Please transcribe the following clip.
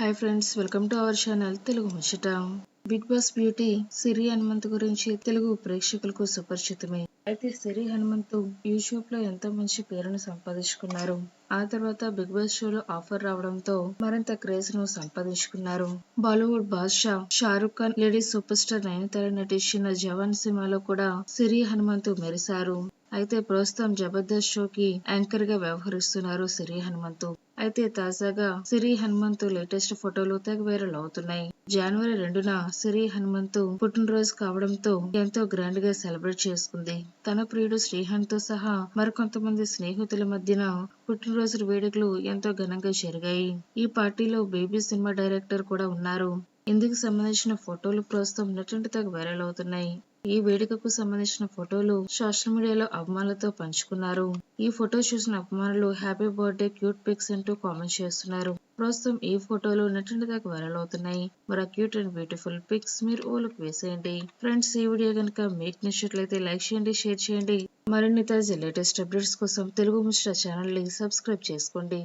Hi friends welcome to our channel Telugu ముచ్చట Bigg Boss beauty Siri Hanumanth గురించి తెలుగు ప్రేక్షకులకు సుపరిచితమే. అయితే సిరి హనుమంతు యూట్యూబ్లో ఎంతో మంచి పేరును సంపాదించుకున్నారు? ఆ తర్వాత బిగ్ బాస్ షోలో ఆఫర్ రావడంతో మరింత క్రేజ్ను సంపాదించుకున్నారు. Bollywood Badshah Shahrukh Khan lady super star Nayanthara నటించిన జవాన్ సినిమాలో కూడా సిరి హనుమంతు మెరిశారు. అయితే ప్రస్తుతం జబర్దస్త్ షోకి యాంకర్గా వ్యవహరిస్తున్నారు సిరి హనుమంతు. అయితే తాజాగా సిరి హనుమంతు లేటెస్ట్ ఫోటోలు తెగ వైరల్ అవుతున్నాయి. జనవరి రెండున సిరి హనుమంతు పుట్టినరోజు కావడంతో ఎంతో గ్రాండ్గా సెలబ్రేట్ చేసుకుంది. తన ప్రియుడు శ్రీహాన్తో సహా మరికొంతమంది స్నేహితుల మధ్యన పుట్టినరోజు వేడుకలు ఎంతో ఘనంగా జరిగాయి. ఈ పార్టీలో బేబీ సినిమా డైరెక్టర్ కూడా ఉన్నారు. ఇందుకు సంబంధించిన ఫోటోలు ప్రస్తుతం నెట్టింటి తెగ వైరల్ అవుతున్నాయి. ఈ వేడుకకు సంబంధించిన ఫోటోలు సోషల్ మీడియాలో అభిమానులతో పంచుకున్నారు. ఈ ఫోటో చూసిన అభిమానులు హ్యాపీ బర్త్డే క్యూట్ పిక్స్ అంటూ కామెంట్ చేస్తున్నారు. ప్రస్తుతం ఈ ఫోటోలు నెట్టింటి దాకా వైరల్ అవుతున్నాయి. మరి క్యూట్ అండ్ బ్యూటిఫుల్ పిక్స్ మీరు ఓలకు వేసేయండి. ఫ్రెండ్స్ ఈ వీడియో కనుక మీకు నచ్చినట్లయితే లైక్ చేయండి షేర్ చేయండి. మరిన్ని తాజా లేటెస్ట్ అప్డేట్స్ కోసం తెలుగు ముచ్చట ఛానల్ని సబ్స్క్రైబ్ చేసుకోండి.